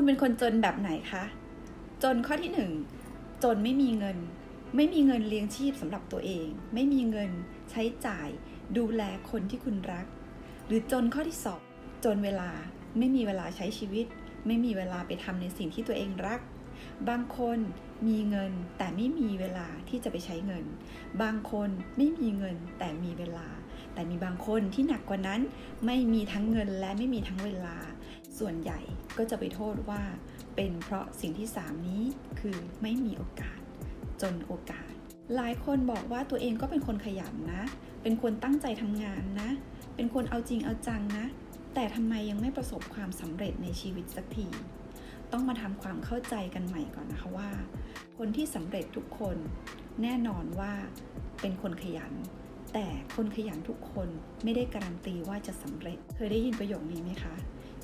คุณเป็นคนจนแบบไหนคะ จนข้อที่หนึ่งจนไม่มีเงิน ไม่มีเงินเลี้ยงชีพสำหรับตัวเอง ไม่มีเงินใช้จ่าย ดูแลคนที่คุณรัก หรือจนข้อที่สองจนเวลาไม่มีเวลาใช้ชีวิต ไม่มีเวลาไปทำในสิ่งที่ตัวเองรัก บางคนมีเงินแต่ไม่มีเวลาที่จะไปใช้เงิน บางคนไม่มีเงินแต่มีเวลา แต่มีบางคนที่หนักกว่านั้นไม่มีทั้งเงินและไม่มีทั้งเวลา ส่วนใหญ่ก็จะไปโทษว่า เป็นเพราะสิ่งที่สามนี้คือไม่มีโอกาส จนโอกาส หลายคนบอกว่าตัวเองก็เป็นคนขยันนะ เป็นคนตั้งใจทำงานนะ เป็นคนเอาจริงเอาจังนะ แต่ทำไมยังไม่ประสบความสำเร็จในชีวิตสักที ต้องมาทำความเข้าใจกันใหม่ก่อนนะคะว่า คนที่สำเร็จทุกคน แน่นอนว่าเป็นคนขยันแต่คนขยันทุกคนไม่ได้การันตีว่าจะสำเร็จ เคยได้ยินประโยคนี้ไหมคะ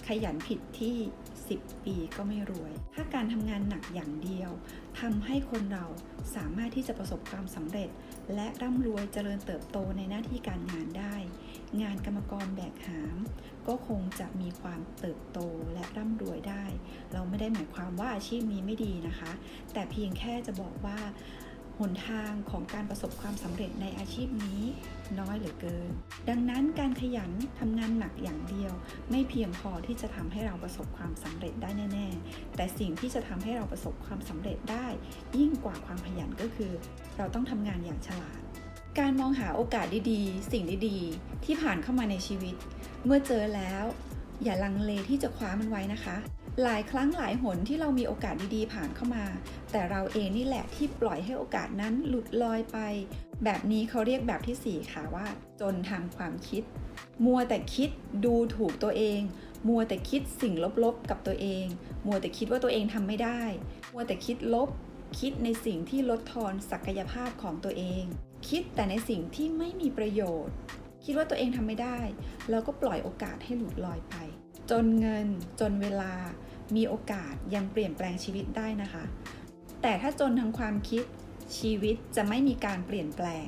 ขยันผิดที่ 10 ปีก็ไม่รวย ถ้าการทำงานหนักอย่างเดียวทำให้คนเราสามารถที่จะประสบความสำเร็จ และร่ำรวยเจริญเติบโตในหน้าที่การงานได้ งานกรรมกรแบกหาม ก็คงจะมีความเติบโตและร่ำรวยได้ เราไม่ได้หมายความว่าอาชีพนี้ไม่ดีนะคะ แต่เพียงแค่จะบอกว่า หนทางของการประสบความสำเร็จในอาชีพนี้ น้อยเหลือเกิน ดังนั้นการขยันทำงานหนักอย่างเดียว ไม่เพียงพอที่จะทำให้เราประสบความสำเร็จได้แน่ ๆ แต่สิ่งที่จะทำให้เราประสบความสำเร็จได้ ยิ่งกว่าความขยันก็คือ เราต้องทำงานอย่างฉลาด การมองหาโอกาสดีๆ สิ่งดีๆ ที่ผ่านเข้ามาในชีวิต เมื่อเจอแล้ว อย่าลังเลที่จะคว้ามันไว้นะคะ หลายครั้งหลายหนที่เรามีโอกาสดีๆผ่านเข้ามา แต่เราเองนี่แหละที่ปล่อยให้โอกาสนั้นหลุดลอยไป แบบนี้เขาเรียกแบบที่ 4 ค่ะว่า จนทางความคิด มัวแต่คิดดูถูกตัวเอง มัวแต่คิดสิ่งลบๆกับตัวเอง มัวแต่คิดว่าตัวเองทำไม่ได้ มัวแต่คิดลบ คิดในสิ่งที่ลดทอนศักยภาพของตัวเอง คิดแต่ในสิ่งที่ไม่มีประโยชน์ คิดว่าตัวเองทำไม่ได้ แล้วก็ปล่อยโอกาสให้หลุดลอยไป จนเงิน จนเวลา มีโอกาสยังเปลี่ยนแปลงชีวิตได้นะคะ แต่ถ้าจนทางความคิด ชีวิตจะไม่มีการเปลี่ยนแปลง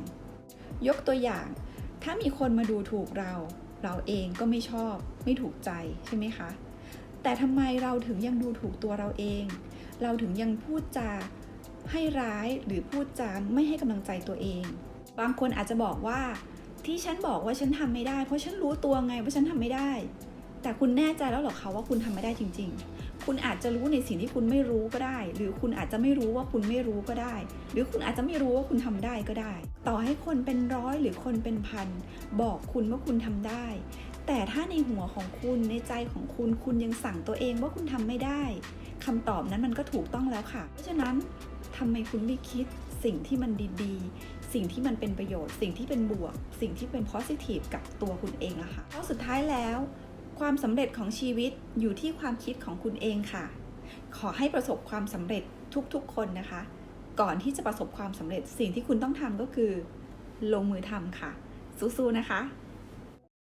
ยกตัวอย่าง ถ้ามีคนมาดูถูกเรา เราเองก็ไม่ชอบ ไม่ถูกใจใช่ไหมคะ แต่ทำไมเราถึงยังดูถูกตัวเราเอง เราถึงยังพูดจาให้ร้ายหรือพูดจาไม่ให้กำลังใจตัวเอง บางคนอาจจะบอกว่า ที่ฉันบอกว่าฉันทำไม่ได้ เพราะฉันรู้ตัวไงว่าฉันทำไม่ได้ แต่คุณแน่ใจแล้วหรอคะว่าคุณทำไม่ได้จริง ๆ คุณอาจจะรู้ในสิ่งที่คุณไม่รู้ก็ได้ หรือคุณอาจจะไม่รู้ว่าคุณไม่รู้ก็ได้ หรือคุณอาจจะไม่รู้ว่าคุณทำได้ก็ได้ ต่อให้คนเป็นร้อยหรือคนเป็นพันบอกคุณว่าคุณทำได้ แต่ถ้าในหัวของคุณในใจของคุณคุณยังสั่งตัวเองว่าคุณทำไม่ได้คำตอบนั้นมันก็ถูกต้องแล้วค่ะ เพราะฉะนั้นทำไมคุณไม่คิดสิ่งที่มันดีๆ สิ่งที่มันเป็นประโยชน์ สิ่งที่เป็นบวก สิ่งที่เป็น positive กับตัวคุณเองล่ะค่ะเพราะสุดท้ายแล้ว ความสำเร็จของชีวิตอยู่ที่ความคิดของคุณเองค่ะ ขอให้ประสบความสำเร็จทุกๆ คนนะคะ ก่อนที่จะประสบความสำเร็จสิ่งที่คุณต้องทำก็คือ ลงมือทำค่ะสู้ๆนะคะ